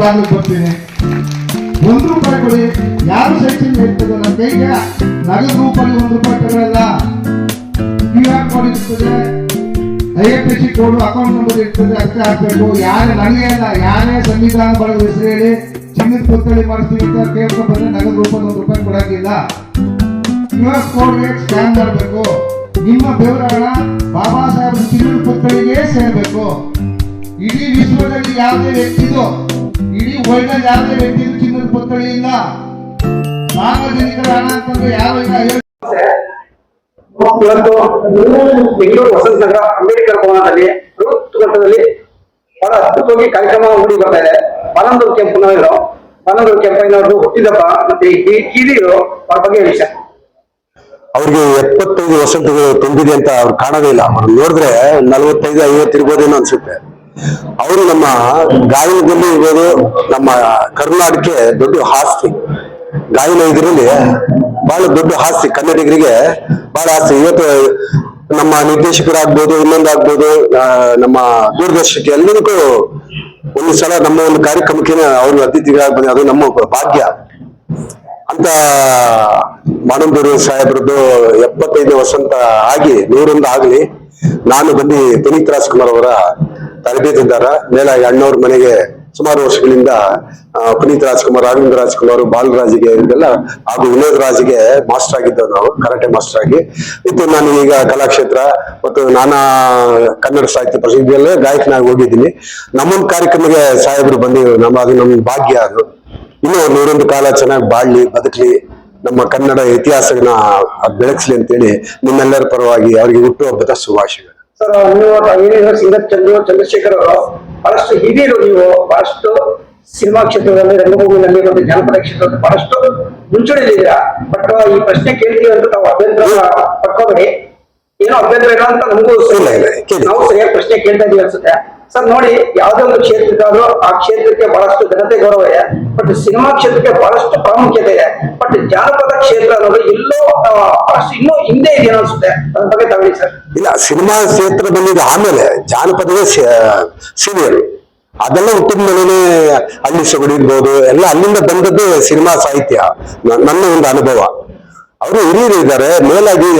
ಬಾಗಿಲು ಬರ್ತೀನಿ ಒಂದು ರೂಪಾಯಿ ಕೊಡಿ. ಯಾರು ಸೆಕ್ಷನ್ ಇರ್ತದೆ ನನ್ನ ಕೈಗೆ? ನಗದು ರೂಪಾಯಿ ಒಂದು ರೂಪಾಯಿ ತಗೊಳ್ಳಲ್ಲ ಕ್ಯೂ ಆರ್ ಕೋಡ್ ಇರ್ತದೆ. I F S C code account number ಇರ್ತದೆ. ಅಷ್ಟೇ ಹಾಕ್ಬೇಕು. ಯಾರು ನನಗೆ ಅಲ್ಲ, ಯಾರೇ ಸಂವಿಧಾನ ಬಳಗ ಹೆಸರು ಹೇಳಿ, ಚಿನ್ನದ ಪುತ್ಥಳಿ ಮಾಡಿಸ್ತೀವಿ ಅಂತ ಕೇಳ್ಕೊಂಡು ಬಂದ್ರೆ ನಗದು ರೂಪಾಯಿ ಒಂದು ರೂಪಾಯಿ ಕೊಡಂಗಿಲ್ಲ. ಕ್ಯೂ ಆರ್ ಕೋಡ್ಗೆ ಸ್ಕ್ಯಾನ್ ಮಾಡಬೇಕು. ನಿಮ್ಮ ಬೆವರಣ ಬಾಬಾ ಸಾಹೇಬ್ ಚಿನ್ನದ ಪುತ್ಥಳಿಗೆ ಸೇರಬೇಕು. ಇಡೀ ವಿಶ್ವದಲ್ಲಿ ಯಾವುದೇ ವ್ಯಕ್ತಿದು ಇಡೀ ವರ್ಲ್ಡ್ ಅಲ್ಲಿ ಯಾವುದೇ ವ್ಯಕ್ತಿದು ಚಿನ್ನದ ಪುತ್ಥಳಿ ಇಲ್ಲ. ಸಾರ್ವಜನಿಕರ ಹಣ ಅಂತಂದ್ರೆ ಯಾರು ಇಲ್ಲ ಹೇಳಿ. ಇವತ್ತು ಬೆಂಗಳೂರು ವಸಂತ ನಗರ ಅಂಬೇಡ್ಕರ್ ಭವನದಲ್ಲಿ ಬೃಹತ್ ಬಹಳ ಅದ್ಭುತವಾಗಿ ಕಾರ್ಯಕ್ರಮ ಮೂಡಿ ಬರ್ತಾ ಇದೆ. ಕೆಂಪನವರು ಕೆಂಪಯ್ಯನವರು ಹುಟ್ಟಿದಬ್ಬ ಮತ್ತೆ ಈ ಹಿರಿಯರು ಅವ್ರ ಬಗ್ಗೆ ವಿಷಯ. ಅವ್ರಿಗೆ ಎಪ್ಪತ್ತೈದು ವಸಂತಗಳು ತುಂಬಿದೆ ಅಂತ ಅವ್ರು ಕಾಣೋದೇ ಇಲ್ಲ. ಅವ್ರು ನೋಡಿದ್ರೆ ನಲ್ವತ್ತೈದು ಐವತ್ತು ಇರ್ಬೋದೇನೋ ಅನ್ಸುತ್ತೆ. ಅವರು ನಮ್ಮ ಗಾಯನದಲ್ಲಿ ಇರೋದು ನಮ್ಮ ಕರ್ನಾಟಕ ದೊಡ್ಡ ಆಸ್ತಿ. ಗಾಯನ ಇದರಲ್ಲಿ ಬಹಳ ದೊಡ್ಡ ಆಸ್ತಿ. ಕನ್ನಡಿಗರಿಗೆ ಬಹಳ ಆಸ್ತಿ. ಇವತ್ತು ನಮ್ಮ ನಿರ್ದೇಶಕರಾಗ್ಬೋದು, ಇನ್ನೊಂದಾಗ್ಬೋದು ನಮ್ಮ ದೂರದರ್ಶಕ ಎಲ್ಲರಿಗೂ ಒಂದು ಸಲ ನಮ್ಮ ಒಂದು ಕಾರ್ಯಕ್ರಮಕ್ಕೆ ಅವರು ಅತಿಥಿಗಳಾಗಿ ಬಂದ ಅದು ನಮ್ಮ ಭಾಗ್ಯ. ಅಂತ ಮಾನಂದೂರು ಸಾಹೇಬ್ರದ್ದು ಎಪ್ಪತ್ತೈದು ವಸಂತ ಆಗಿ ನೂರೊಂದು ಆಗಲಿ, ನಾನು ಬಂದು ಪುನೀತ್ ರಾಜ್ಕುಮಾರ್ ಅವರ ತರಬೇತಿದಾರ. ಮೇಲಾಗಿ ಅಣ್ಣವ್ರ ಮನೆಗೆ ಸುಮಾರು ವರ್ಷಗಳಿಂದ ಪುನೀತ್ ರಾಜ್ಕುಮಾರ್, ಅರವಿಂದ್ ರಾಜ್ಕುಮಾರ್ ಬಾಲರಾಜ್ಗೆ ಇದೆಲ್ಲ ಹಾಗೂ ವಿನೋದ್ ರಾಜ್ಗೆ ಮಾಸ್ಟರ್ ಆಗಿದ್ದವು ನಾವು, ಕರಾಟೆ ಮಾಸ್ಟರ್ ಆಗಿ. ಮತ್ತು ನಾನು ಈಗ ಕಲಾಕ್ಷೇತ್ರ ಮತ್ತು ನಾನಾ ಕನ್ನಡ ಸಾಹಿತ್ಯ ಪ್ರಸಿದ್ಧಿಯಲ್ಲೇ ಗಾಯಕನಾಗಿ ಹೋಗಿದ್ದೀನಿ. ನಮ್ಮೊಂದು ಕಾರ್ಯಕ್ರಮಕ್ಕೆ ಸಾಹೇಬರು ಬಂದಿದ್ರು ನಮ್ಮ, ಅದು ನಮ್ಮ ಭಾಗ್ಯ ಅದು. ಇನ್ನೂ ನೂರೊಂದು ಕಾಲ ಚೆನ್ನಾಗಿ ಬಾಳ್ಲಿ, ಬದುಕಲಿ, ನಮ್ಮ ಕನ್ನಡ ಇತಿಹಾಸನ ಬೆಳಗ್ಸ್ಲಿ ಅಂತೇಳಿ ನಿಮ್ಮೆಲ್ಲರ ಪರವಾಗಿ ಅವರಿಗೆ ಹುಟ್ಟುಹಬ್ಬದ ಶುಭಾಶಯಗಳು. ಸರ್ ನೀವು ಹಿರಿಯರು ಸಿಂಗರ್ ಚಂದ್ರ ಚಂದ್ರಶೇಖರ್ ಅವರು ಬಹಳಷ್ಟು ಹಿರಿಯರು ನೀವು ಬಹಳಷ್ಟು ಸಿನಿಮಾ ಕ್ಷೇತ್ರದಲ್ಲಿ ರಂಗಭೂಮಿನಲ್ಲಿ ಮತ್ತು ಜಾನಪದ ಕ್ಷೇತ್ರದಲ್ಲಿ ಬಹಳಷ್ಟು ಮುಂಚೂಣಿದ್ದೀರಾ ಬಟ್ ಈ ಪ್ರಶ್ನೆ ಕೇಳ್ತೀವಿ ಅಂತ ತಾವು ಅಭ್ಯಂತರ ಪಡ್ಕೋಬೇಡಿ ಏನೋ ಅಭ್ಯಂತರ ಇಲ್ಲ ಅಂತ ನಮಗೂ ಇಲ್ಲ. ನಾವು ಸರಿಯಾಗಿ ಪ್ರಶ್ನೆ ಕೇಳ್ತಾ ಇದೀವಿ ಅನ್ಸುತ್ತೆ. ಸರ್ ನೋಡಿ ಯಾವುದೇ ಒಂದು ಕ್ಷೇತ್ರಕ್ಕಾದ್ರೂ ಆ ಕ್ಷೇತ್ರಕ್ಕೆ ಬಹಳಷ್ಟು ಘನತೆ ಗೌರವ ಇದೆ. ಬಟ್ ಸಿನಿಮಾ ಕ್ಷೇತ್ರಕ್ಕೆ ಬಹಳಷ್ಟು ಪ್ರಾಮುಖ್ಯತೆ ಇದೆ. ಬಟ್ ಜಾನಪದ ಕ್ಷೇತ್ರ ಅನ್ನೋದು ಎಲ್ಲೋ ಇನ್ನೂ ಹಿಂದೆ ಇದೆಯೋ ಅನ್ಸುತ್ತೆ. ಅದ್ರ ಬಗ್ಗೆ ತಗೊಳ್ಳಿ ಸರ್. ಇಲ್ಲ, ಸಿನಿಮಾ ಕ್ಷೇತ್ರ ಬಂದಿದ್ದು ಆಮೇಲೆ ಜಾನಪದವೇ ಸೀನಿಯರ್ ಅದೆಲ್ಲ ಹುಟ್ಟಿದ ಮೇಲೆನೆ ಅಲ್ಲಿ ಸೊಗಡಿರ್ಬೋದು ಎಲ್ಲ ಅಲ್ಲಿಂದ ಬಂದದ್ದು ಸಿನಿಮಾ ಸಾಹಿತ್ಯ. ನನ್ನ ಒಂದು ಅನುಭವ. ಅವರು ಹಿರಿಯರು ಇದ್ದಾರೆ. ಮೇಲಾಗಿ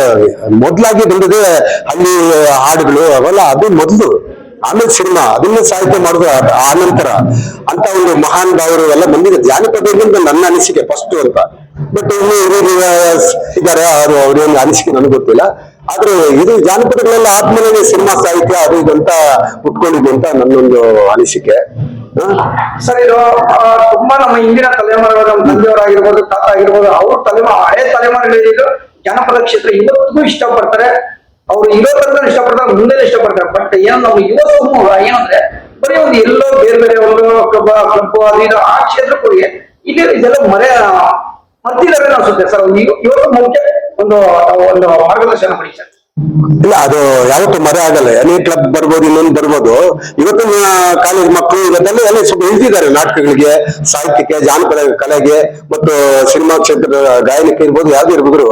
ಮೊದ್ಲಾಗಿ ಬಂದದೇ ಅಲ್ಲಿ ಹಾಡುಗಳು ಅವೆಲ್ಲ. ಅದು ಮೊದಲು. ಆಮೇಲೆ ಸಿನಿಮಾ. ಅದನ್ನ ಸಾಹಿತ್ಯ ಮಾಡೋದು ಆ- ನಂತರ. ಅಂತ ಒಂದು ಮಹಾನ್ ಭಾವರು ಎಲ್ಲ ಬಂದಿದೆ. ಜಾನಪದದಿಂದ ನನ್ನ ಅನಿಸಿಕೆ ಫಸ್ಟ್ ಅಂತ. ಬಟ್ ಇನ್ನು ಇದಾರೆ ಅವರು ಅವ್ರೇನು ಅನಿಸಿಕೆ ನನಗೆ ಗೊತ್ತಿಲ್ಲ. ಆದ್ರೆ ಇದು ಜಾನಪದಗಳೆಲ್ಲ ಆದ್ಮೇಲೆ ಸಿನಿಮಾ ಸಾಹಿತ್ಯ ಅದು ಇದಂತ ಉಟ್ಕೊಂಡಿದೆ ಅಂತ ನನ್ನೊಂದು ಅನಿಸಿಕೆ? ಸರ್, ಇದು ತುಂಬಾ ನಮ್ಮ ಹಿಂದಿನ ತಲೆಮಾರುಗಳು, ನಮ್ಮ ತಂದೆಯವರಾಗಿರ್ಬೋದು ತಾತ ಆಗಿರ್ಬೋದು ಅವ್ರ ತಲೆಮಾರು ಹಳೆ ತಲೆಮಾರುಗಳಿದ್ದು ಜಾನಪದ ಕ್ಷೇತ್ರ ಇವತ್ತಿಗೂ ಇಷ್ಟಪಡ್ತಾರೆ. ಅವ್ರು ಇರೋ ತನಕ ಇಷ್ಟಪಡ್ತಾರೆ ಮುಂದೆ ಇಷ್ಟಪಡ್ತಾರೆ. ಬಟ್ ಏನು ನಮ್ಮ ಯುವ ಸಮೂಹ ಏನಂದ್ರೆ, ಬರೀ ಒಂದು ಎಲ್ಲೋ ಬೇರೆ ಬೇರೆ ಒಂದು ಕಬ್ಬ ಕ್ಲಬ್ ಅದು ಇದು ಆ ಕ್ಷೇತ್ರಕ್ಕೆ ಇಲ್ಲಿ ಇದೆಲ್ಲ ಮರೆ ಮರ್ತಿದ್ದಾರೆ ಅನ್ಸುತ್ತೆ ಸರ್ ಇವತ್ತು ಮುಖ್ಯ ಒಂದು ಒಂದು ಮಾರ್ಗದರ್ಶನ ಮಾಡಿ ಇಲ್ಲ, ಅದು ಯಾವತ್ತು ಮರೆ ಆಗಲ್ಲ. ಎನಿ ಕ್ಲಬ್ ಬರ್ಬೋದು, ಇನ್ನೊಂದು ಬರ್ಬೋದು. ಇವತ್ತಿನ ಕಾಲೇಜ್ ಮಕ್ಕಳು ಇವತ್ತೆಲ್ಲ ಎಲ್ಲ ಸ್ವಲ್ಪ ಇಳಿದಿದ್ದಾರೆ ನಾಟಕಗಳಿಗೆ, ಸಾಹಿತ್ಯಕ್ಕೆ, ಜಾನಪದ ಕಲೆಗೆ, ಮತ್ತು ಸಿನಿಮಾ ಕ್ಷೇತ್ರದ ಗಾಯನಕ್ಕೆ ಇರ್ಬೋದು, ಯಾವ್ದು ಇರ್ಬೋದು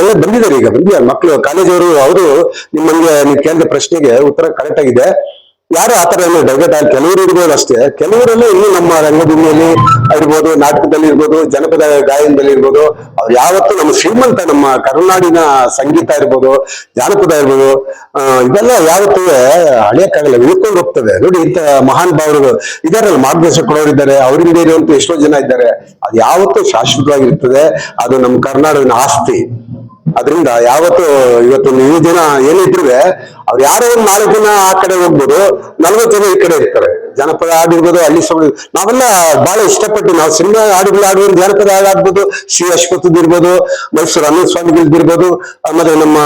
ಎಲ್ಲ ಬಂದಿದ್ದಾರೆ ಈಗ. ಬಂದಿದ್ದಾರೆ ಮಕ್ಕಳು. ಕಾಲೇಜವರು ಅವರು ನಿಮ್ಮಂಗೆ ನೀವು ಕೇಳಿದ ಪ್ರಶ್ನೆಗೆ ಉತ್ತರ ಕರೆಕ್ಟ್ ಆಗಿದೆ. ಯಾರು ಆ ತರ ಎಲ್ಲ ಡೈವರ್ಟ್ ಆಗಿ ಕೆಲವರು ಇರ್ಬೋದು ಅಷ್ಟೇ. ಕೆಲವರಲ್ಲೂ ಇನ್ನು ನಮ್ಮ ರಂಗಭೂಮಿಯಲ್ಲಿ ಇರ್ಬೋದು ನಾಟಕದಲ್ಲಿ ಇರ್ಬೋದು, ಜನಪದ ಗಾಯನದಲ್ಲಿ ಇರ್ಬೋದು, ಅವ್ರು ಯಾವತ್ತೂ ನಮ್ಮ ಶ್ರೀಮಂತ, ನಮ್ಮ ಕರುನಾಡಿನ ಸಂಗೀತ ಇರ್ಬೋದು, ಜಾನಪದ ಇರ್ಬೋದು ಇದೆಲ್ಲ ಯಾವತ್ತೂ ಹಳೆಯಕ್ಕಾಗಲ್ಲ, ಉಳ್ಕೊಂಡು ಹೋಗ್ತದೆ ನೋಡಿ, ಇಂಥ ಮಹಾನ್ ಭಾವರು ಇದಾರಲ್ಲ ಮಾರ್ಗದರ್ಶಕರು ಇದ್ದಾರೆ ಅವರಿಂದ ಇರುವಂತ ಎಷ್ಟೋ ಜನ ಇದ್ದಾರೆ. ಅದು ಯಾವತ್ತೂ ಶಾಶ್ವತವಾಗಿರ್ತದೆ. ಅದು ನಮ್ಮ ಕರ್ನಾಟಕದ ಆಸ್ತಿ. ಅದರಿಂದ ಯಾವತ್ತು ಇವತ್ತು ಈ ದಿನ ಏನಿದ್ರು ಅವ್ರು ಯಾರೋ ಒಂದು ನಾಲ್ಕು ಜನ ಆ ಕಡೆ ಹೋಗ್ಬೋದು, ನಲ್ವತ್ತು ಜನ ಈ ಕಡೆ ಇರ್ತಾರೆ. ಜನಪದ ಹಾಡಿರ್ಬೋದು, ಅಲ್ಲಿ ಸೊಗಡು ನಾವೆಲ್ಲ ಬಹಳ ಇಷ್ಟಪಟ್ಟು ನಾವು ಸಿನಿಮಾ ಹಾಡುಗಳು ಆಡುವ ಜನಪದ ಆಡ್ಬೋದು ಶ್ರೀ ಅಶ್ವಥದ್ ಇರ್ಬೋದು, ಮೈಸೂರು ಅನಂತ ಸ್ವಾಮಿಗಳದ್ದು ಇರ್ಬೋದು, ಆಮೇಲೆ ನಮ್ಮ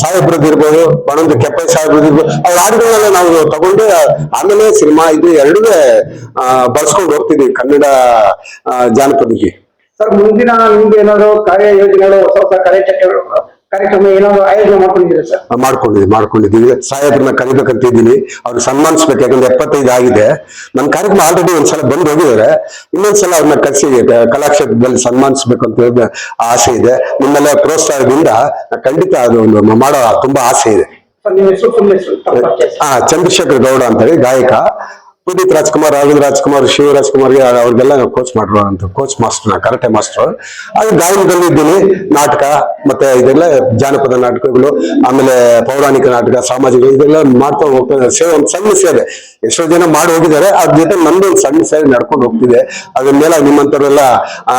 ಸಾಹೇಬ್ರದ್ದು ಇರ್ಬೋದು ಒಣೊಂದು ಕೆಪ್ಪ ಸಾಹೇಬ್ರದ್ದು ಇರ್ಬೋದು, ಅವ್ರ ಹಾಡುಗಳನ್ನೆಲ್ಲ ನಾವು ತಗೊಂಡು, ಆಮೇಲೆ ಸಿನಿಮಾ ಇದು ಎರಡೂ ಬಳಸ್ಕೊಂಡು ಹೋಗ್ತೀವಿ ಕನ್ನಡ ಜಾನಪದಿಗೆ. ಸರ್ ಮುಂದಿನ ನಿಮ್ಗೆ ಏನಾದ್ರು ಕಾರ್ಯ ಯೋಜನೆಗಳು ಹೊಸ ಹೊಸ ಕಾರ್ಯಕ್ರಮ ಏನಾದ್ರು ಆಯೋಜನೆ ಮಾಡ್ಕೊಂಡಿದ್ದೀರಾ ಸರ್? ಮಾಡ್ಕೊಂಡಿದ್ದೀವಿ. ಮಾಡ್ಕೊಂಡಿದ್ದೀವಿ ಸಾಹೇಬ್ರನ್ನ ಕರಿಬೇಕಂತ ಇದ್ದೀನಿ. ಅವ್ರು ಸನ್ಮಾನಿಸ್ಬೇಕು ಯಾಕಂದ್ರೆ ಎಪ್ಪತ್ತೈದು ಆಗಿದೆ ನಮ್ಮ ಕಾರ್ಯಕ್ರಮ ಆಲ್ರೆಡಿ ಒಂದ್ಸಲ ಬಂದು ಹೋಗಿದ್ದಾರೆ. ಇನ್ನೊಂದ್ಸಲ ಅವ್ರನ್ನ ಕರೆಸಿ ಕಲಾಕ್ಷೇತ್ರದಲ್ಲಿ ಸನ್ಮಾನಿಸ್ಬೇಕು ಅಂತ ಹೇಳಿ ಆಸೆ ಇದೆ. ನಿಮ್ಮೆಲ್ಲ ಪ್ರೋತ್ಸಾಹದಿಂದ ಖಂಡಿತ ಅದು ಒಂದು ಮಾಡೋ ತುಂಬಾ ಆಸೆ ಇದೆ. ಚಂದ್ರಶೇಖರ್ ಗೌಡ ಅಂತ ಹೇಳಿ ಗಾಯಕ. ಪುನೀತ್ ರಾಜ್ಕುಮಾರ್ ಅರವಿಂದ್ ರಾಜ್ಕುಮಾರ್ ಶಿವರಾಜ್ ಕುಮಾರ್ಗೆ ಅವ್ರಿಗೆಲ್ಲ ಕೋಚ್ ಮಾಡ್ರು ಅಂತ ಕೋಚ್ ಮಾಸ್ಟರ್ ಕರಾಟೆ ಮಾಸ್ಟರ್ ಹಾಗೆ ಗಾಯನದಲ್ಲಿ ಇದ್ದೀನಿ, ನಾಟಕ, ಮತ್ತೆ ಇದೆಲ್ಲ ಜಾನಪದ ನಾಟಕಗಳು, ಆಮೇಲೆ ಪೌರಾಣಿಕ ನಾಟಕ, ಸಾಮಾಜಿಕ, ಇದೆಲ್ಲ ಮಾಡ್ತಾ ಹೋಗ್ತಾ ಸೇವೆ, ಒಂದು ಸಣ್ಣ ಸೇವೆ. ಎಷ್ಟೋ ಜನ ಮಾಡಿ ಹೋಗಿದ್ದಾರೆ, ಅದ್ರ ಜೊತೆ ನಂದು ಒಂದು ಸಣ್ಣ ಸೇವೆ ನಡ್ಕೊಂಡು ಹೋಗ್ತಿದೆ. ಅದ್ರ ಮೇಲೆ ನಿಮ್ಮಂತವರೆಲ್ಲ ಆ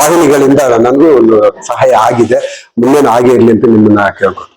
ವಾಹಿನಿಗಳಿಂದ ನನಗೂ ಒಂದು ಸಹಾಯ ಆಗಿದೆ. ಮುಂದೇನು ಹಾಗೆ ಇರಲಿ ಅಂತ ನಿಮ್ಮನ್ನ ಕೇಳ್ಕೊಂಡು